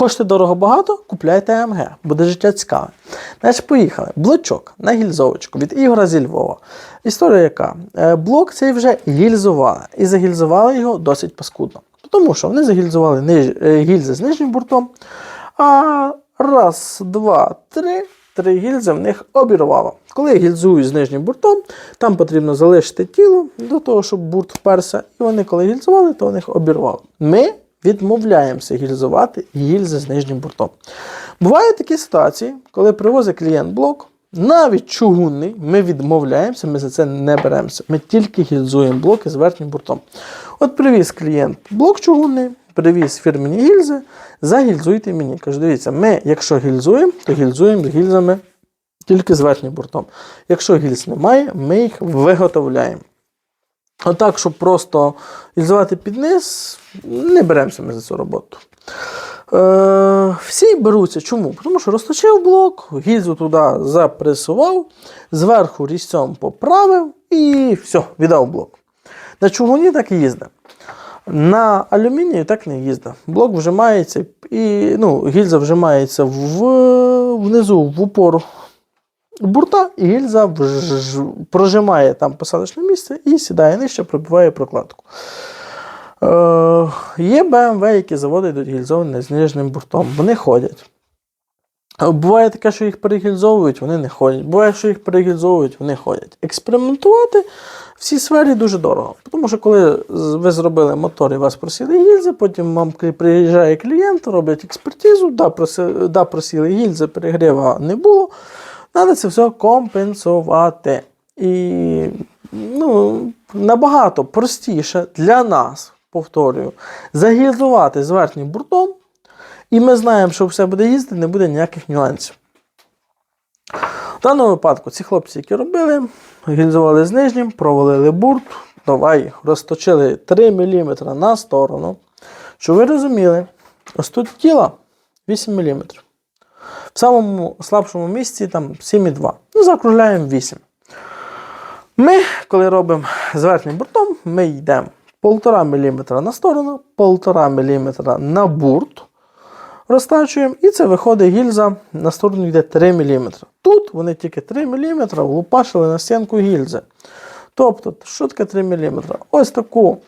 Хочете дорого багато, купляйте АМГ, буде життя цікаве. Значить, поїхали. Блочок на гільзовочку від Ігора зі Львова. Історія яка? Е, Блок цей вже гільзували. І загільзували його досить паскудно. Тому що вони загільзували е, гільзи з нижнім бортом. А раз, два, три. Три гільзи в них обірвало. Коли я гільзую з нижнім бортом, там потрібно залишити тіло до того, щоб бурт вперся. І вони, коли гільзували, то в них обірвало. Ми відмовляємося гільзувати гільзи з нижнім бортом. Бувають такі ситуації, коли привозить клієнт блок, навіть чугунний, ми відмовляємося, ми за це не беремося. Ми тільки гільзуємо блоки з верхнім бортом. От привіз клієнт блок чугунний, привіз фірмені гільзи, загільзуйте мені. Кажу, дивіться, ми, якщо гільзуємо, то гільзуємо з гільзами тільки з верхнім бортом. Якщо гільз немає, ми їх виготовляємо. Отак, щоб просто гільзувати під низ, не беремося ми за цю роботу. Е, всі беруться. Чому? Тому що розточив блок, гільзу туди запресував, зверху різцем поправив і все, віддав блок. На чугуні так і їздить. На алюмінії так не їздить. Блок вжимається і ну, гільза вжимається в, внизу в упор бурта, і гільза прожимає там посадочне місце і сідає нижче, пробиває прокладку. Е, є BMW, які заводи йдуть гільзовані з нижнім бортом. Вони ходять. Е, Буває таке, що їх перегільзовують, вони не ходять. Буває, що їх перегільзовують, вони ходять. Експериментувати в цій сфері дуже дорого. Тому що коли ви зробили мотор і вас просіли гільзи, потім вам приїжджає клієнт, роблять експертизу, да, просіли гільзи, перегріва не було. Треба це все компенсувати. І ну, набагато простіше для нас, повторюю, загільзувати з верхнім бортом, і ми знаємо, що все буде їздити, не буде ніяких нюансів. В даному випадку ці хлопці, які робили, гільзували з нижнім, провалили бурт, давай розточили 3 мм на сторону. Щоб ви розуміли, ось тут тіло 8 мм. В самому слабшому місці там 7,2. Ну, закругляємо 8. Ми, коли робимо з верхнім бортом, ми йдемо 1,5 мм на сторону, 1,5 мм на бурт. Розтачуємо, і це виходить гільза на сторону йде 3 мм. Тут вони тільки 3 мм влупашили на стінку гільзи. Тобто, що таке 3 мм? Ось таку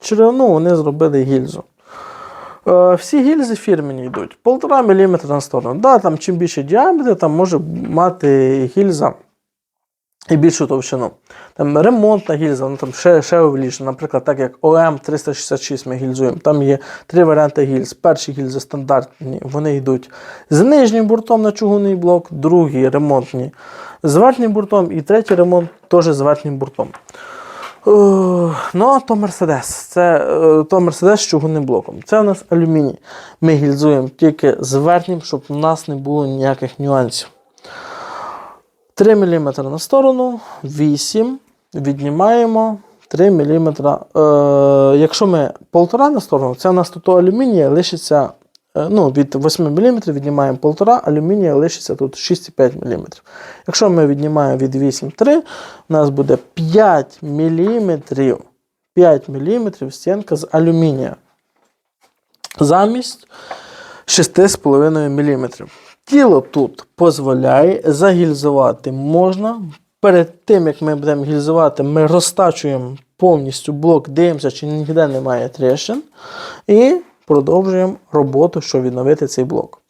ширину вони зробили гільзу. Е, Всі гільзи фірмені йдуть 1,5 мм на сторону. Да, там, чим більше діаметр, там може мати гільза і більшу товщину. Там ремонтна гільза, вона там ще, ще виліше. Наприклад, так як ОМ 366 ми гільзуємо. Там є три варіанти гільз. Перші гільзи стандартні, вони йдуть з нижнім бортом на чугунний блок, другі ремонтні з верхнім бортом, і третій ремонт теж з верхнім бортом. Ну, то Мерседес. Це е, то Мерседес з чугунним блоком. Це у нас алюміній. Ми гільзуємо тільки з верхнім, щоб у нас не було ніяких нюансів. 3 мм на сторону, 8 віднімаємо 3 мм. Е, якщо ми 1,5 на сторону, це у нас тут алюмінія лишиться ну, від 8 мм віднімаємо 1,5, алюмінія лишиться тут 6,5 мм. Якщо ми віднімаємо від 8,3, у нас буде 5 мм. 5 мм стінка з алюмінія. Замість 6,5 мм. Тіло тут дозволяє загільзувати можна. Перед тим, як ми будемо гільзувати, ми розтачуємо повністю блок, дивимося, чи ніде немає тріщин. І продовжуємо роботу, щоб відновити цей блок.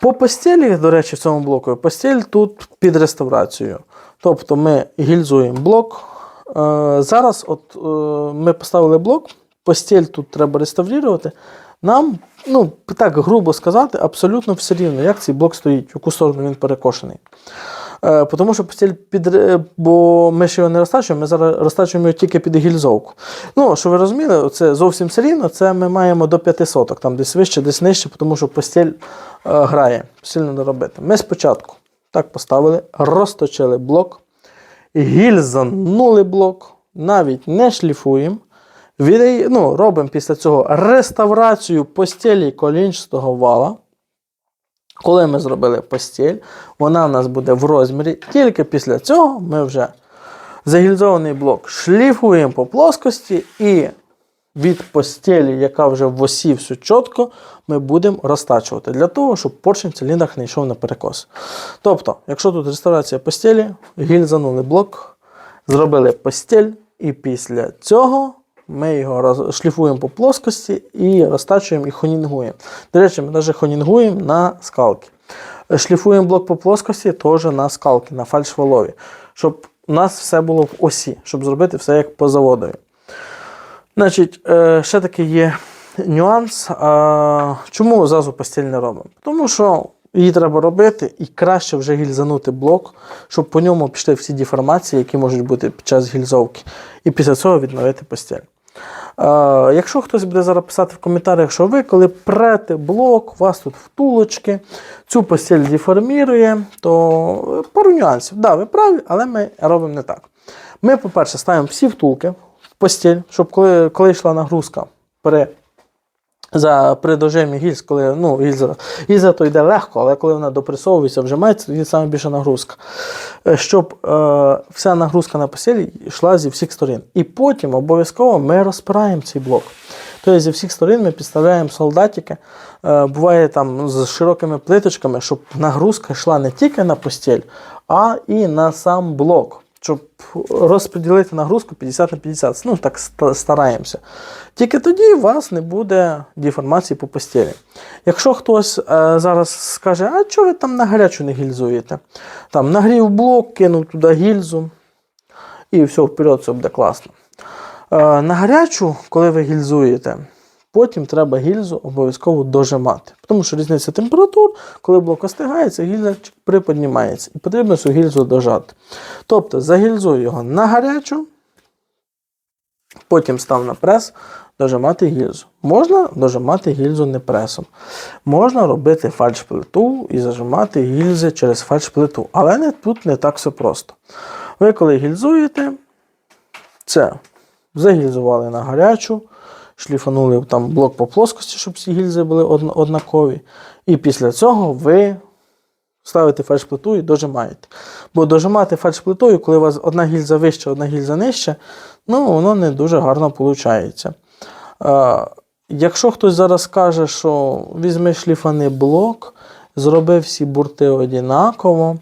По постелі, до речі, в цьому блоку, постель тут під реставрацією. Тобто ми гільзуємо блок. Е, зараз от, е, ми поставили блок, постель тут треба реставрувати. Нам, ну, так грубо сказати, абсолютно все рівно, як цей блок стоїть, в яку сторону він перекошений. Е, тому що постіль під, бо ми ж його не розтачуємо, ми зараз розтачуємо його тільки під гільзовку. Ну, що ви розуміли, це зовсім все рівно, це ми маємо до 5 соток, там десь вище, десь нижче, тому що постіль е, грає, сильно не робити. Ми спочатку так поставили, розточили блок, гільзанули блок, навіть не шліфуємо. Віддає- ну, робимо після цього реставрацію постелі колінчатого вала. Коли ми зробили постіль, вона в нас буде в розмірі. Тільки після цього ми вже загільзований блок шліфуємо по плоскості і від постелі, яка вже в осі все чітко, ми будемо розтачувати для того, щоб поршень в циліндрах не йшов на перекос. Тобто, якщо тут реставрація постелі, гільзанули блок, зробили постель, і після цього ми його шліфуємо по плоскості і розтачуємо і хонінгуємо. До речі, ми навіть хонінгуємо на скалки. Шліфуємо блок по плоскості теж на скалки, на фальшвалові, щоб у нас все було в осі, щоб зробити все як по заводові. Значить, е, ще такий є нюанс. Чому зразу постіль не робимо? Тому що її треба робити і краще вже гільзанути блок, щоб по ньому пішли всі деформації, які можуть бути під час гільзовки, і після цього відновити постіль. Якщо хтось буде зараз писати в коментарях, що ви, коли прете блок, у вас тут втулочки, цю постіль деформірує, то пару нюансів. Да, ви праві, але ми робимо не так. Ми, по-перше, ставимо всі втулки в постіль, щоб коли, коли йшла нагрузка при, за, при гільз, коли ну, гільза, гільза то йде легко, але коли вона допресовується, вжимається, тоді саме більша нагрузка. Е, Щоб е, вся нагрузка на постілі йшла зі всіх сторін. І потім обов'язково ми розпираємо цей блок. Тобто зі всіх сторін ми підставляємо солдатики, е, буває там з широкими плиточками, щоб нагрузка йшла не тільки на постіль, а і на сам блок. Щоб розподілити нагрузку 50 на 50. Ну, так стараємося. Тільки тоді у вас не буде деформації по постілі. Якщо хтось е, зараз скаже, а чого ви там на гарячу не гільзуєте? Там нагрів блок, кинув туди гільзу, і все, вперед, все буде класно. Е, на гарячу, коли ви гільзуєте, потім треба гільзу обов'язково дожимати. Тому що різниця температур, коли блок остигається, гільза приподнімається. І потрібно цю гільзу дожати. Тобто загільзую його на гарячу, потім став на прес, дожимати гільзу. Можна дожимати гільзу не пресом. Можна робити фальшплиту і зажимати гільзи через фальшплиту. Але не, тут не так все просто. Ви коли гільзуєте, це загільзували на гарячу, шліфанули там блок по плоскості, щоб всі гільзи були однакові. І після цього ви ставите фальшплиту і дожимаєте. Бо дожимати фальшплитою, коли у вас одна гільза вища, одна гільза нижча, ну воно не дуже гарно виходить. Якщо хтось зараз каже, що візьми шліфаний блок, зроби всі бурти однаково,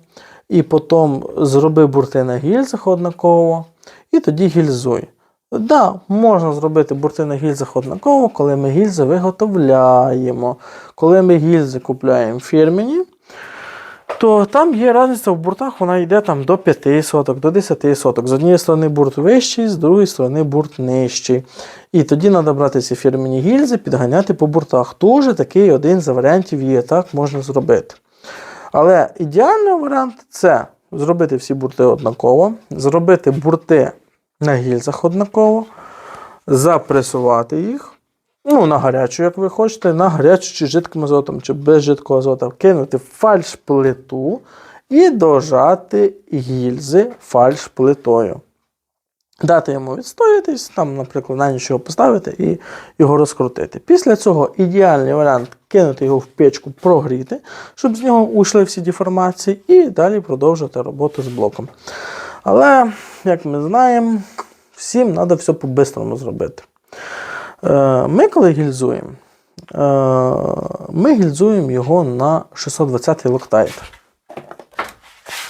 і потім зроби бурти на гільзах однаково, і тоді гільзуй. Так, да, можна зробити бурти на гільзах однаково, коли ми гільзи виготовляємо. Коли ми гільзи купляємо фірмені, то там є різниця в буртах, вона йде там до 5 соток, до 10 соток. З однієї сторони бурт вищий, з другої сторони бурт нижчий. І тоді треба брати ці фірмені гільзи, підганяти по буртах. Тоже такий один з варіантів є, так можна зробити. Але ідеальний варіант це зробити всі бурти однаково, зробити бурти на гільзах однаково, запресувати їх. Ну, на гарячу, як ви хочете, на гарячу чи жидким азотом, чи без жидкого азота, вкинути фальш-плиту і дожати гільзи фальш-плитою. Дати йому відстоятись, там, наприклад, на ніч поставити і його розкрутити. Після цього ідеальний варіант кинути його в печку, прогріти, щоб з нього ушли всі деформації, і далі продовжувати роботу з блоком. Але, як ми знаємо, всім треба все по-бистрому зробити. Е, Ми коли гільзуємо, е, ми гільзуємо його на 620 локтайт.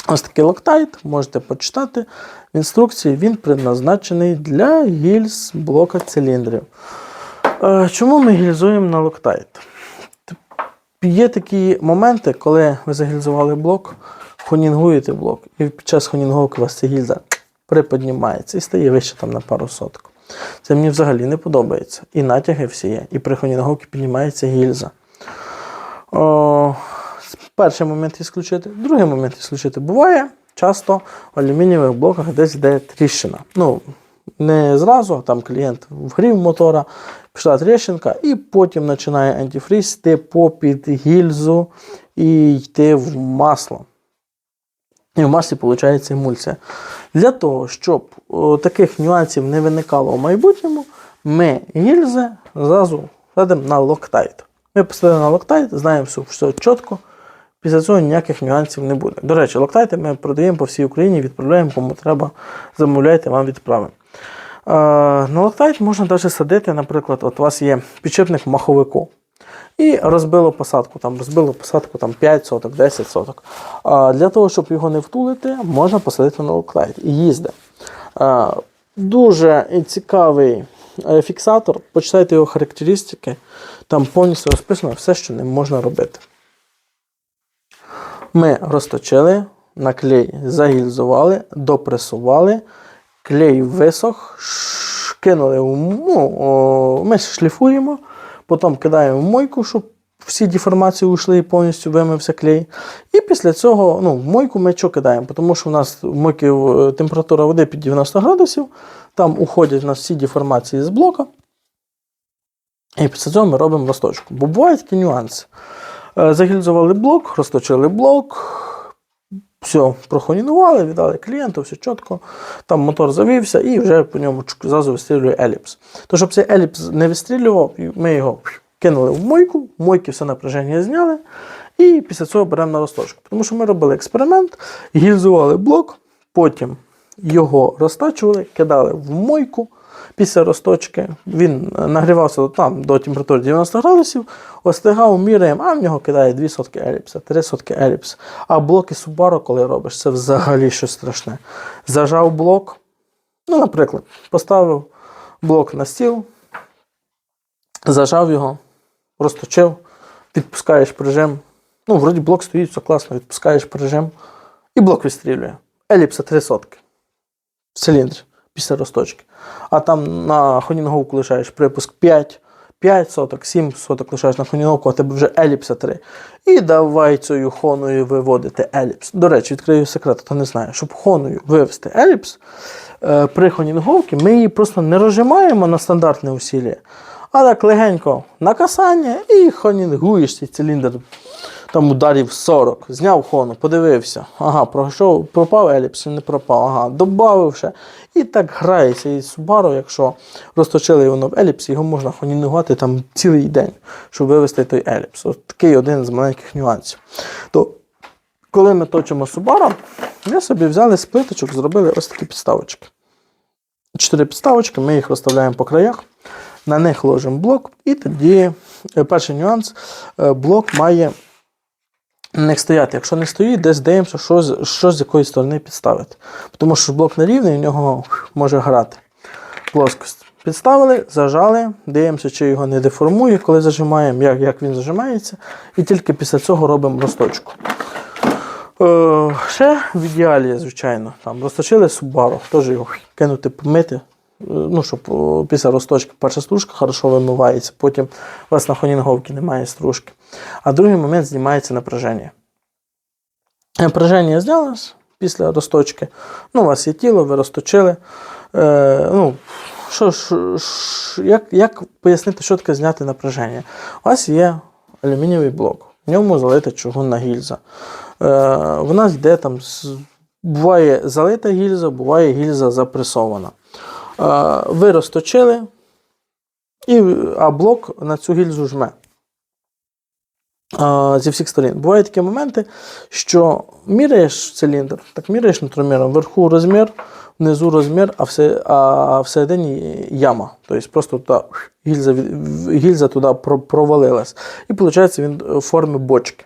Ось такий локтайт, можете почитати в інструкції, він предназначений для гільз блока циліндрів. Е, Чому ми гільзуємо на локтайт? Є такі моменти, коли ви загільзували блок, хонінгуєте блок, і під час хонінговки у вас ця гільза приподнімається і стає вище там на пару соток. Це мені взагалі не подобається. І натяги всі є, і при хонінговці піднімається гільза. О, перший момент ісключити, другий момент ісключити. Буває часто в алюмінієвих блоках десь йде тріщина. Ну, не зразу, а там клієнт вгрів мотора, пішла тріщинка, і потім починає антифріз йти попід гільзу і йти в масло. І в маслі виходить емульсія. Для того, щоб о, таких нюансів не виникало в майбутньому, ми гільзи зразу садимо на локтайт. Ми поставили на локтайт, знаємо все, все чітко. Після цього ніяких нюансів не буде. До речі, локтайти ми продаємо по всій Україні, відправляємо, кому треба, замовляйте, вам відправимо. на локтайт можна навіть садити, наприклад, от у вас є підшипник маховику. І розбило посадку, там розбило посадку там 5 соток, 10 соток. А для того, щоб його не втулити, можна посадити на локлайт і їздить. А, дуже цікавий е, фіксатор. Почитайте його характеристики. Там повністю розписано все, що ним можна робити. Ми розточили, на клей загільзували, допресували, клей висох, кинули ну, ми шліфуємо, потім кидаємо в мойку, щоб всі деформації ушли і повністю вимився клей. І після цього ну, в мойку ми що кидаємо? Тому що у нас в мойки е, температура води під 90 градусів, там уходять у нас всі деформації з блока. І після цього ми робимо розточку. Бо бувають такі нюанси. Е, Загільзували блок, розточили блок, все, прохонінували, віддали клієнту, все чітко. Там мотор завівся і вже по ньому зразу вистрілює еліпс. То, щоб цей еліпс не вистрілював, ми його кинули в мойку, в мойки все напряження зняли. І після цього беремо на розточку. Тому що ми робили експеримент, гільзували блок, потім його розтачували, кидали в мойку. Після розточки він е, нагрівався там до температури 90 градусів, остигав, міряємо, а в нього кидає 2 сотки еліпса, 3 сотки еліпса. А блоки Subaru, коли робиш, це взагалі щось страшне. Зажав блок, ну, наприклад, поставив блок на стіл, зажав його, розточив, відпускаєш прижим. Ну, вроді блок стоїть, все класно, відпускаєш прижим, і блок вистрілює. Еліпса 3 сотки в циліндрі після розточки. А там на хонінговку лишаєш припуск 5, 5 соток, 7 соток лишаєш на хонінговку, а тебе вже еліпса 3. І давай цією хоною виводити еліпс. До речі, відкрию секрет, хто не знає, щоб хоною вивести еліпс е, при хонінговці, ми її просто не розжимаємо на стандартне усілля, а так легенько на касання і хонінгуєш цей циліндр там ударів 40, зняв хону, подивився, ага, пройшов, пропав еліпс, не пропав, ага, добавив ще. І так грається. І Subaru, якщо розточили воно в еліпс, його можна хонінгувати там цілий день, щоб вивести той еліпс. От такий один з маленьких нюансів. То, коли ми точимо Subaru, ми собі взяли з плиточок, зробили ось такі підставочки. Чотири підставочки, ми їх розставляємо по краях, на них ложимо блок, і тоді е, перший нюанс, е, блок має не стояти. Якщо не стоїть, десь дивимося, що, що з якої сторони підставити. Тому що блок нерівний, в нього може грати плоскость. Підставили, зажали, дивимося, чи його не деформує, коли зажимаємо, як, як він зажимається, і тільки після цього робимо розточку. Е, ще в ідеалі, звичайно, там розточили Subaru, теж його кинути, помити. Е, Ну, щоб після розточки перша стружка хорошо вимивається, потім у вас на хонінговці немає стружки. А другий момент знімається напряження. Напряження знялось після розточки. Ну, у вас є тіло, ви розточили. Е, ну, що, ж- як, як пояснити, що таке зняти напряження? У вас є алюмінієвий блок, в ньому залита чугунна гільза. Е, вона йде там, буває залита гільза, буває гільза запресована. Ви розточили, і, а блок на цю гільзу жме. Зі всіх сторін. Бувають такі моменти, що міряєш циліндр, так міряєш нутроміром, вверху розмір, внизу розмір, а, все, а всередині яма. Тобто просто туди гільза, гільза туди провалилась. І виходить він в формі бочки.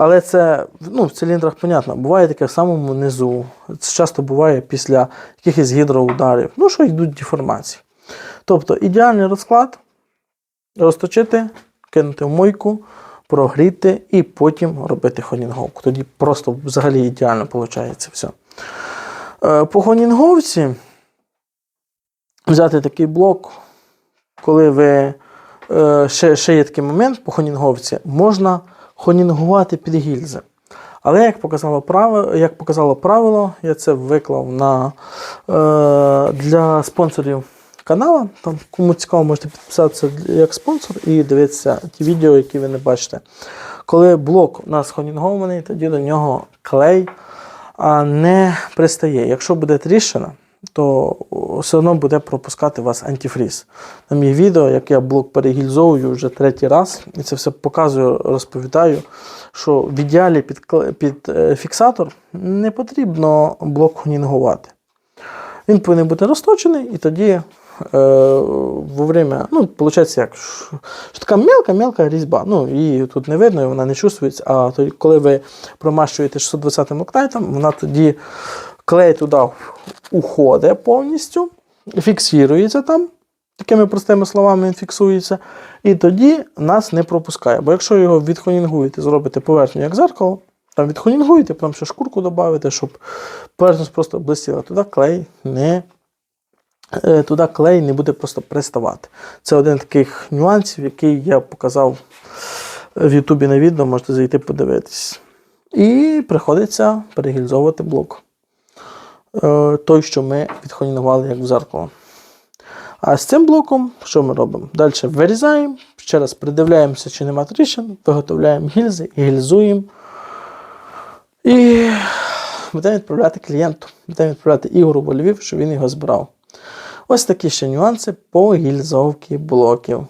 Але це ну, в циліндрах, понятно, буває таке в самому низу. Це часто буває після якихось гідроударів, ну, що йдуть деформації. Тобто ідеальний розклад розточити, кинути в мойку, прогріти і потім робити хонінговку. Тоді просто взагалі ідеально виходить все. Е, По хонінговці взяти такий блок, коли ви е, ще, ще є такий момент по хонінговці, можна хонінгувати під гільзи. Але як показало правило, як показало правило, я це виклав на, е, для спонсорів каналу. Там, кому цікаво, можете підписатися як спонсор і дивитися ті відео, які ви не бачите. Коли блок у нас хонінгований, тоді до нього клей не пристає. Якщо буде тріщина, то все одно буде пропускати вас антифріз. Там є відео, як я блок перегільзовую вже третій раз, і це все показую, розповідаю, що в ідеалі під, під е, фіксатор не потрібно блок хонінгувати. Він повинен бути розточений, і тоді е, во время, ну, виходить, як, що така мелка-мелка різьба. Ну, її тут не видно, і вона не чувствується. А тоді, коли ви промащуєте 620 локтайтом, вона тоді клей туди уходить повністю, фіксується там. Такими простими словами він фіксується, і тоді нас не пропускає. Бо якщо його відхонінгуєте, зробите поверхню як зеркало, там відхонінгуєте, потім ще шкурку додаєте, щоб поверхність просто блистіла, туди клей не, е, туди клей не буде просто приставати. Це один з таких нюансів, який я показав в Ютубі на відео, можете зайти подивитись. І приходиться перегільзовувати блок. Е, Той, що ми відхонінгували як в зеркало. А з цим блоком що ми робимо? Далі вирізаємо, ще раз придивляємося, чи нема тріщин, виготовляємо гільзи гільзуємо. І будемо відправляти клієнту, будемо відправляти Ігору Львів, щоб він його збирав. Ось такі ще нюанси по гільзовці блоків.